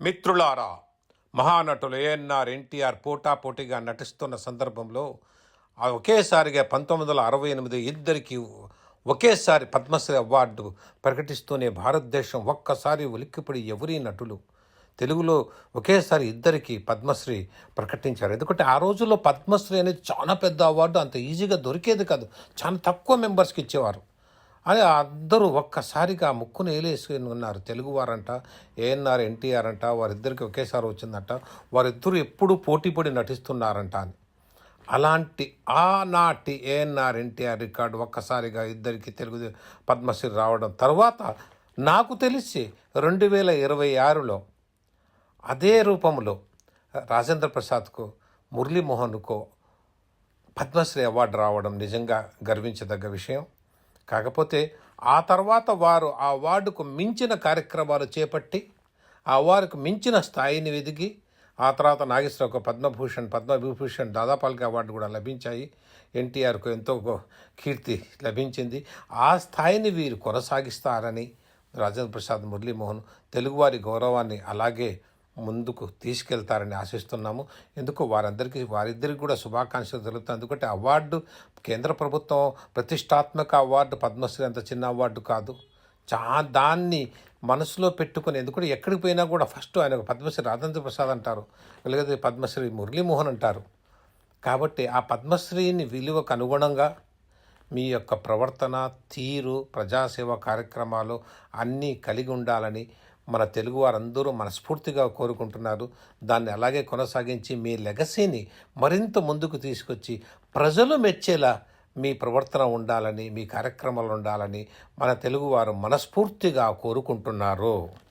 మిత్రులారా మహానటులు ఏఎన్ఆర్ ఎన్టీఆర్ పోటాపోటీగా నటిస్తున్న సందర్భంలో ఆ ఒకేసారిగా పంతొమ్మిది వందల అరవై ఎనిమిది ఇద్దరికి ఒకేసారి పద్మశ్రీ అవార్డు ప్రకటిస్తూనే భారతదేశం ఒక్కసారి ఉలిక్కిపడి ఎవరి నటులు తెలుగులో ఒకేసారి ఇద్దరికి పద్మశ్రీ ప్రకటించారు. ఎందుకంటే ఆ రోజుల్లో పద్మశ్రీ అనేది చాలా పెద్ద అవార్డు అంత ఈజీగా దొరికేది కాదు. చాలా తక్కువ మెంబర్స్కి ఇచ్చేవారు. అని అందరూ ఒక్కసారిగా ముక్కును ఏలేసుకుని ఉన్నారు తెలుగువారంట ఏఎన్ఆర్ ఎన్టీఆర్ అంట వారిద్దరికి ఒకేసారి వచ్చిందంట వారిద్దరూ ఎప్పుడూ పోటీపడి నటిస్తున్నారంట అని. అలాంటి ఆనాటి ఏఎన్ఆర్ ఎన్టీఆర్ రికార్డు ఒక్కసారిగా ఇద్దరికి తెలుగు పద్మశ్రీ రావడం తర్వాత నాకు తెలిసి రెండు వేల ఇరవై ఆరులో అదే రూపంలో రాజేంద్ర ప్రసాద్కు మురళీమోహన్కు పద్మశ్రీ అవార్డు రావడం నిజంగా గర్వించదగ్గ విషయం. కాకపోతే ఆ తర్వాత వారు ఆ వార్డుకు మించిన కార్యక్రమాలు చేపట్టి ఆ వారికి మించిన స్థాయిని వెదిగి ఆ తర్వాత నాగేశ్వరరావుకు పద్మభూషణ్ పద్మవిభూషణ్ దాదాపాల్కి అవార్డు కూడా లభించాయి. ఎన్టీఆర్కు ఎంతో కీర్తి లభించింది. ఆ స్థాయిని వీరు కొనసాగిస్తారని రాజేంద్ర ప్రసాద్ మురళీమోహన్ తెలుగువారి గౌరవాన్ని అలాగే ముందుకు తీసుకెళ్తారని ఆశిస్తున్నాము. ఎందుకు వారందరికీ వారిద్దరికి కూడా శుభాకాంక్షలు జరుగుతాయి ఎందుకంటే అవార్డు కేంద్ర ప్రభుత్వం ప్రతిష్టాత్మక అవార్డు పద్మశ్రీ అంత చిన్న అవార్డు కాదు. చా దాన్ని మనసులో పెట్టుకుని ఎందుకంటే ఎక్కడికి పోయినా కూడా ఫస్ట్ ఆయన పద్మశ్రీ రాజేంద్ర ప్రసాద్ అంటారు. లేకపోతే పద్మశ్రీ మురళీమోహన్ అంటారు. కాబట్టి ఆ పద్మశ్రీని విలువకు అనుగుణంగా మీ యొక్క ప్రవర్తన తీరు ప్రజాసేవ కార్యక్రమాలు అన్నీ కలిగి ఉండాలని మన తెలుగు వారందరూ మనస్ఫూర్తిగా కోరుకుంటున్నారు. దాన్ని అలాగే కొనసాగించి మీ లెగసీని మరింత ముందుకు తీసుకొచ్చి ప్రజలు మెచ్చేలా మీ ప్రవర్తన ఉండాలని మీ కార్యక్రమాలు ఉండాలని మన తెలుగువారు మనస్ఫూర్తిగా కోరుకుంటున్నారు.